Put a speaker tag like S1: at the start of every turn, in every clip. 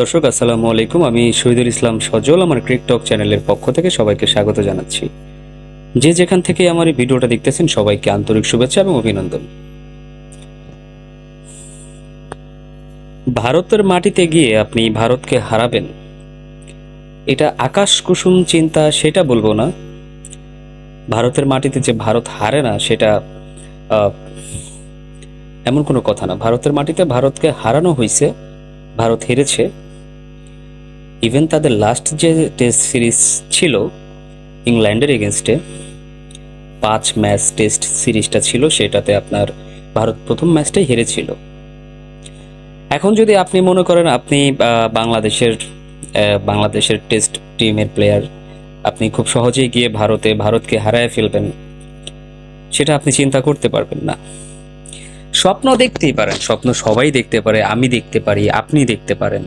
S1: দর্শক, আসসালামু আলাইকুম। আমি শহীদুল ইসলাম সজল, আমার ক্রিক টক চ্যানেলের পক্ষ থেকে সবাইকে স্বাগত জানাচ্ছি। যে যেখান থেকে আমার এই ভিডিওটা দেখতেছেন, সবাইকে আন্তরিক শুভেচ্ছা এবং অভিনন্দন। ভারতের মাটিতে গিয়ে আপনি ভারতকে হারাবেন, এটা আকাশ কুসুম চিন্তা, সেটা বলব না। ভারতের মাটিতে যে ভারত হারে না, সেটা এমন কোনো কথা না। ভারতের মাটিতে ভারতকে হারানো হয়েছে ভারত হেরেছে। ইভেন তাদের লাস্ট যে টেস্ট সিরিজ ছিল ইংল্যান্ডের এগেনস্টে পাঁচ ম্যাচ টেস্ট সিরিজটা ছিল, সেটাতে আপনার ভারত প্রথম ম্যাচটাই হেরেছিল। এখন যদি আপনি মনে করেন আপনি বাংলাদেশের বাংলাদেশের টেস্ট টিমের প্লেয়ার আপনি খুব সহজেই গিয়ে ভারতে, ভারতকে হারায় ফেলবেন, সেটা আপনি চিন্তা করতে পারবেন না। স্বপ্ন দেখতেই পারেন, স্বপ্ন সবাই দেখতে পারে, আমি দেখতে পারি, আপনি দেখতে পারেন।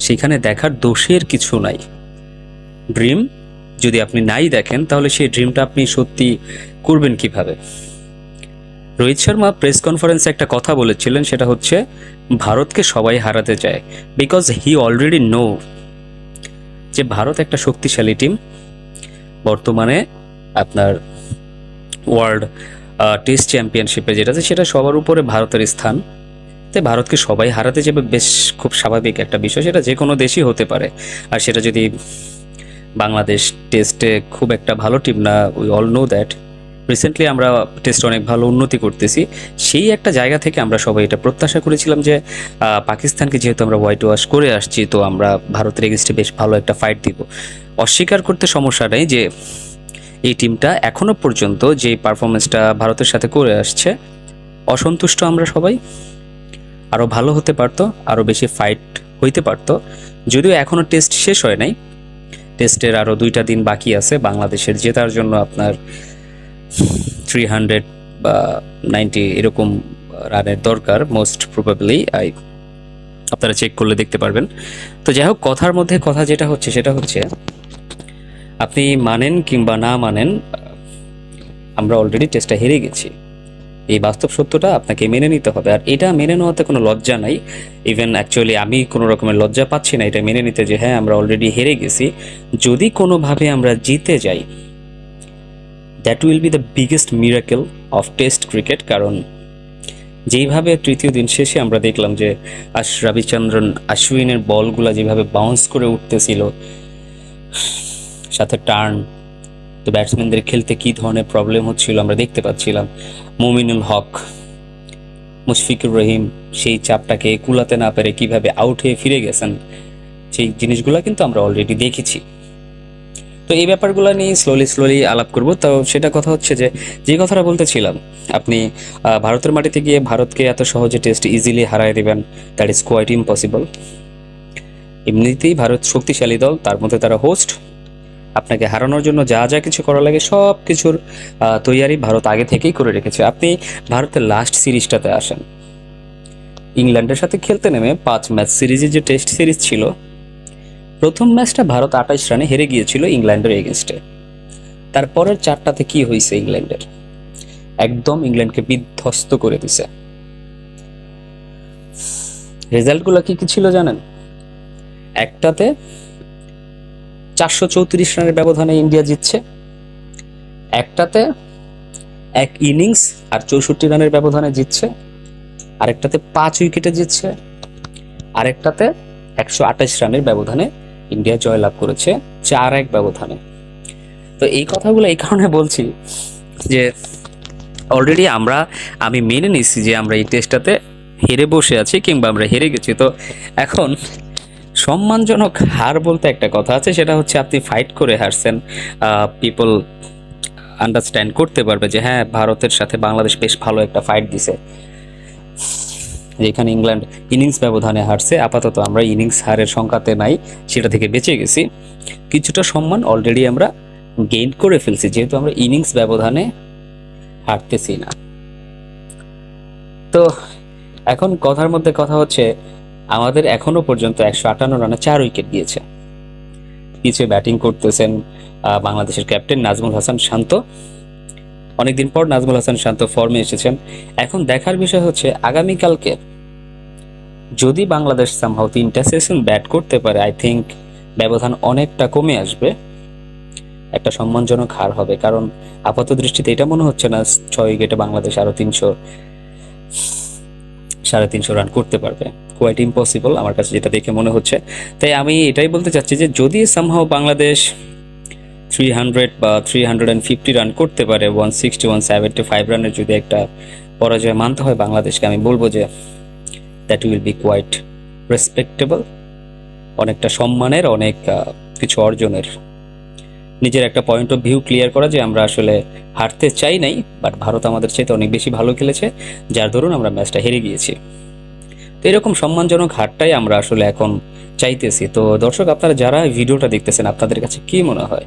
S1: সেখানে দেখার দোষের কিছু নাই। ড্রিম, যদি আপনি নাই দেখেন, তাহলে সেই ড্রিমটা আপনি সত্যি করবেন কীভাবে? রোহিত শর্মা প্রেস কনফারেন্সে একটা কথা বলেছিলেন, সেটা হচ্ছে, ভারতকে সবাই হারাতে চায় বিকজ হি অলরেডি নো যে ভারত একটা শক্তিশালী টিম বর্তমানে আপনার ওয়ার্ল্ড টেস্ট চ্যাম্পিয়নশিপে যেটা আছে, সেটা সবার উপরে ভারতের স্থান। তাই ভারতকে সবাই হারাতে যাবে, বেশ খুব স্বাভাবিক একটা বিষয়। সেটা যে কোনো দেশই হতে পারে। আর সেটা যদি বাংলাদেশ টেস্টে খুব একটা ভালো টিম না we all know that recently আমরা টেস্টে অনেক ভালো উন্নতি করতেছি। সেই একটা জায়গা থেকে আমরা সবাই এটা প্রত্যাশা করেছিলাম যে পাকিস্তানকে যেহেতু আমরা হোয়াইট ওয়াশ করে আসছি, তো আমরা ভারতের এগেনস্টে বেশ ভালো একটা ফাইট দিব। অস্বীকার করতে সমস্যা নেই যে, এই টিমটা এখনও পর্যন্ত যে পারফরমেন্সটা ভারতের সাথে করে আসছে, অসন্তুষ্ট আমরা সবাই। আরও ভালো হতে পারতো আরও বেশি ফাইট হইতে পারতো। যদিও এখনও টেস্ট শেষ হয় নাই। টেস্টের আরও দুইটা দিন বাকি আছে বাংলাদেশের জেতার জন্য আপনার থ্রি হান্ড্রেড বা নাইনটি এরকম রানের দরকার মোস্ট প্রবাবলি আই আপনারা চেক করলে দেখতে পারবেন। তো যাই হোক, কথার মধ্যে কথা যেটা হচ্ছে সেটা হচ্ছে, আপনি মানেন কিংবা না মানেন, আমরা অলরেডি টেস্টটা হেরে গেছি। এই বাস্তব সত্যটা আপনাকে মেনে নিতে হবে। আর এটা মেনে নেওয়াতে কোনো লজ্জা নাই। ইভেন অ্যাকচুয়ালি আমি কোনো রকমের লজ্জা পাচ্ছি না এটা মেনে নিতে যে হ্যাঁ আমরা অলরেডি হেরে গেছি। যদি কোনোভাবে আমরা জিতে যাই that will be the biggest miracle of test cricket কারণ যেইভাবে তৃতীয় দিন শেষে আমরা দেখলাম যে আশ রবিচন্দ্রন আশ্বিনের বলগুলা যেভাবে বাউন্স করে উঠতেছিল, সাথে টার্ন তো ব্যাটসম্যানদের খেলতে কি ধরনের প্রবলেম হচ্ছিল আমরা দেখতে পাচ্ছিলাম। মুমিনুল হক, মুশফিকুর রহিম সেই চাপটাকে কুলাতে না পেরে কীভাবে আউট হয়ে ফিরে গেছেন, সেই জিনিসগুলো কিন্তু আমরা অলরেডি দেখেছি। তো এই ব্যাপারগুলো নিয়ে স্লোলি স্লোলি আলাপ করব। তো সেটা কথা হচ্ছে যে যে কথাটা বলতেছিলাম, আপনি ভারতের মাটিতে গিয়ে ভারতকে এত সহজে টেস্ট ইজিলি হারায় দেবেন দ্যাট ইজ কোয়াইট ইম্পসিবল এমনিতেই ভারত শক্তিশালী দল, তার মধ্যে তারা হোস্ট আপনাকে হারানোর জন্য যা যা কিছু করা লাগে সব কিছুর তৈয়ারি ভারত আগে থেকেই করে রেখেছে। আপনি ভারতের লাস্ট সিরিজটাতে আসেন। ইংল্যান্ডের সাথে খেলতে নেমে পাঁচ ম্যাচ সিরিজে যে টেস্ট সিরিজ ছিল, প্রথম ম্যাচটা ভারত আঠাইশ রানে হেরে গিয়েছিল ইংল্যান্ডের এগেনস্টে তারপরের চারটাতে কি হয়েছে ইংল্যান্ডের? একদম ইংল্যান্ডকে বিধ্বস্ত করে দিছে। রেজাল্টগুলো কি কি ছিল জানেন? একটাতে চারশো চৌত্রিশ রানের ব্যবধানে ইন্ডিয়া জিতছে। একটাতে এক ইনিংস আর চৌষট্টি রানের ব্যবধানে জিতছে। আরেকটাতে পাঁচ উইকেটে জিতছে। আরেকটাতে একশো আঠাশ রানের ব্যবধানে ইন্ডিয়া জয়লাভ করেছে চার এক ব্যবধানে। তো এই কথাগুলো এই কারণে বলছি যে অলরেডি আমরা, আমি মেনে নিচ্ছি যে আমরা এই টেস্টটাতে হেরে বসে আছি কিংবা আমরা হেরে গেছি। তো এখন সম্মানজনক হার বলতে একটা কথা আছে, সেটা হচ্ছে আপনি ফাইট করে হারছেন পিপল আন্ডারস্ট্যান্ড করতে পারবে যে হ্যাঁ ভারতের সাথে বাংলাদেশ বেশ ভালো একটা ফাইট দিছে। যেখানে ইংল্যান্ড ইনিংস ব্যবধানে হারছে, আপাতত আমরা ইনিংস হারের সংখ্যাতে নাই, সেটা থেকে বেঁচে গেছি। কিছুটা সম্মান অলরেডি আমরা গেইন করে ফেলছি, যেহেতু আমরা ইনিংস ব্যবধানে হারতেছি না। তো এখন কথার মধ্যে কথা হচ্ছে আমাদের এখনও পর্যন্ত একশো আটান্ন রানে চার উইকেট দিয়েছে। পিছিয়ে ব্যাটিং করতেছেন বাংলাদেশের ক্যাপ্টেন নাজমুল হাসান শান্ত। অনেকদিন পর নাজমুল হাসান শান্ত ফর্মে এসেছেন। এখন দেখার বিষয় হচ্ছে, আগামীকালকে যদি বাংলাদেশ সামহাও তিনটা সেশন ব্যাট করতে পারে আই থিঙ্ক ব্যবধান অনেকটা কমে আসবে। একটা সম্মানজনক হার হবে, কারণ আপাত দৃষ্টিতে এটা মনে হচ্ছে না, ছয় উইকেটে বাংলাদেশ আরও তিনশো সাড়ে তিনশো রান করতে পারবে। কোয়াইট ইম্পসিবল আমার কাছে যেটা দেখে মনে হচ্ছে। তাই আমি এটাই বলতে চাচ্ছি যে যদি সামহাও বাংলাদেশ থ্রি হান্ড্রেড বা three hundred and fifty run করতে পারে one sixty one seventy five রানের যদি একটা পরাজয় মানতে হয় বাংলাদেশকে, আমি বলব যে that will be quite respectable অনেকটা সম্মানের, অনেক কিছু অর্জনের নিজের একটা পয়েন্ট অফ ভিউ ক্লিয়ার করা যে আমরা আসলে হারতে চাই নাই বাট ভারত আমাদের চাইতে অনেক বেশি ভালো খেলেছে, যার দরুন আমরা ম্যাচটা হেরে গিয়েছি। তো এরকম সম্মানজনক হারটাই আমরা আসলে এখন চাইতেছি। তো দর্শক, আপনারা যারা ভিডিওটা দেখতেছেন, আপনাদের কাছে কি মনে হয়?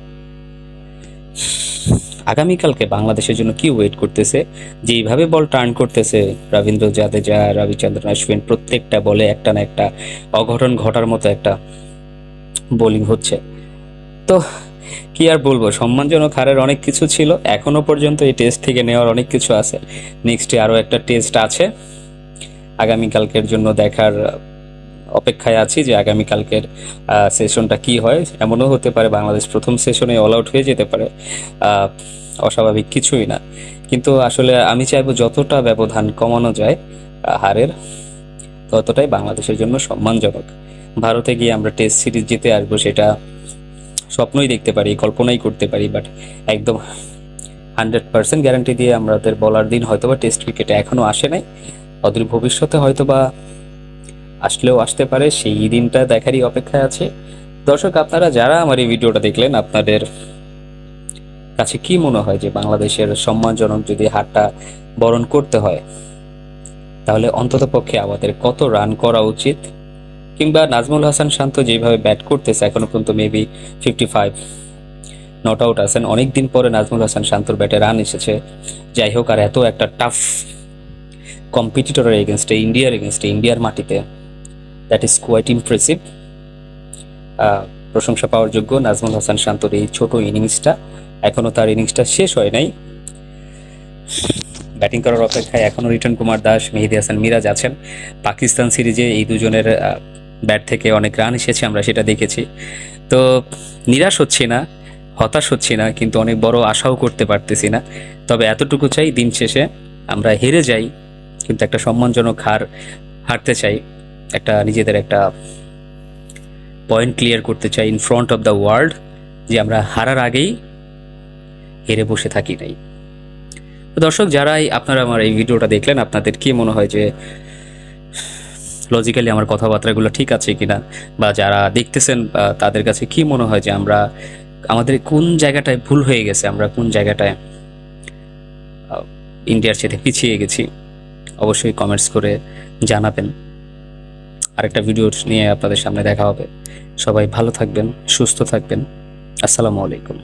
S1: আগামীকালকে বাংলাদেশের জন্য কি ওয়েট করতেছে? যে এইভাবে বল টার্ন করতেছে, রবীন্দ্র জাদেজা, রবিচন্দ্রন অশ্বিন, প্রত্যেকটা বলে একটা না একটা অঘটন ঘটার মতো একটা বোলিং হচ্ছে। তো কি আর বলব, সম্মানজনক হারের অনেক কিছু ছিল, এখনও পর্যন্ত এই টেস্ট থেকে নেওয়ার অনেক কিছু আছে। নেক্সটে আরও একটা টেস্ট আছে। আগামীকালকের জন্য দেখার অপেক্ষায় আছি যে আগামীকালকের সেশনটা কি হয়, এমনও হতে পারে বাংলাদেশ প্রথম সেশনে অল আউট হয়ে যেতে পারে। অস্বাভাবিক কিছুই না। কিন্তু আসলে আমি চাইব যতটা ব্যবধান কমানো যায় হারের, ততটাই বাংলাদেশের জন্য সম্মানজনক। ভারতে গিয়ে আমরা টেস্ট সিরিজ জিতে আসব, সেটা স্বপ্নই দেখতে পারি, কল্পনাই করতে পারি বাট একদম হান্ড্রেড পার্সেন্ট গ্যারান্টি দিয়ে আমাদের বলার দিন হয়তোবা টেস্ট উইকেটে এখনও আসে নাই। অদূর ভবিষ্যতে হয়তোবা আসলেও আসতে পারে, সেই দিনটা দেখারই অপেক্ষায় আছে। দর্শক, আপনারা যারা আমার এই ভিডিওটা দেখলেন, আপনাদের কাছে কি মনে হয় যে বাংলাদেশের সম্মানজনক যদি হারটা বরণ করতে হয়, তাহলে অন্তত পক্ষে আমাদের কত রান করা উচিত? কিংবা নাজমুল হাসান শান্ত যেভাবে ব্যাট করতেছে, এখনও পর্যন্ত maybe fifty five not out আছেন। অনেক দিন পরে নাজমুল হাসান শান্তর ব্যাটে রান এসেছে। যাই হোক, আর এত একটা টাফ কম্পিটিটরের এগেনস্টে ইন্ডিয়ার এগেনস্টে ইন্ডিয়ার মাটিতে। দ্যাট ইজ কোয়াইট ইমপ্রেসিভ প্রশংসা পাওয়ার যোগ্য নাজমুল হাসান শান্তর এই ছোট ইনিংসটা এখনও তার ইনিংসটা শেষ হয় নাই। ব্যাটিং করার অপেক্ষায় এখনও রিটন কুমার দাস, মেহেদি হাসান মিরাজ আছেন। পাকিস্তান সিরিজে এই দুজনের ব্যাট থেকে অনেক রান এসেছে, আমরা সেটা দেখেছি। তো নিরাশ হচ্ছি না, হতাশ হচ্ছি না, কিন্তু অনেক বড় আশাও করতে পারতেছি না। তবে এতটুকু চাই দিন শেষে আমরা হেরে যাই, কিন্তু একটা সম্মানজনক হার হারতে চাই, একটা নিজেদের একটা পয়েন্ট ক্লিয়ার করতে চাই in front of the world যে আমরা হারার আগেই হেরে বসে থাকি নাই। দর্শক, যারাই আপনারা আমার এই ভিডিওটা দেখলেন, আপনাদের কি মনে হয় যে লজিক্যালি আমার কথাবার্তাগুলো ঠিক আছে কিনা? বা যারা দেখতেছেন তাদের কাছে কি মনে হয় যে আমরা, আমাদের কোন জায়গাটায় ভুল হয়ে গেছে? আমরা কোন জায়গাটায় ইন্ডিয়ার সাথে পিছিয়ে গেছি? অবশ্যই কমেন্টস করে জানাবেন। আরেকটা ভিডিও নিয়ে আপনাদের সামনে দেখা হবে। সবাই ভালো থাকবেন, সুস্থ থাকবেন। আসসালামু আলাইকুম।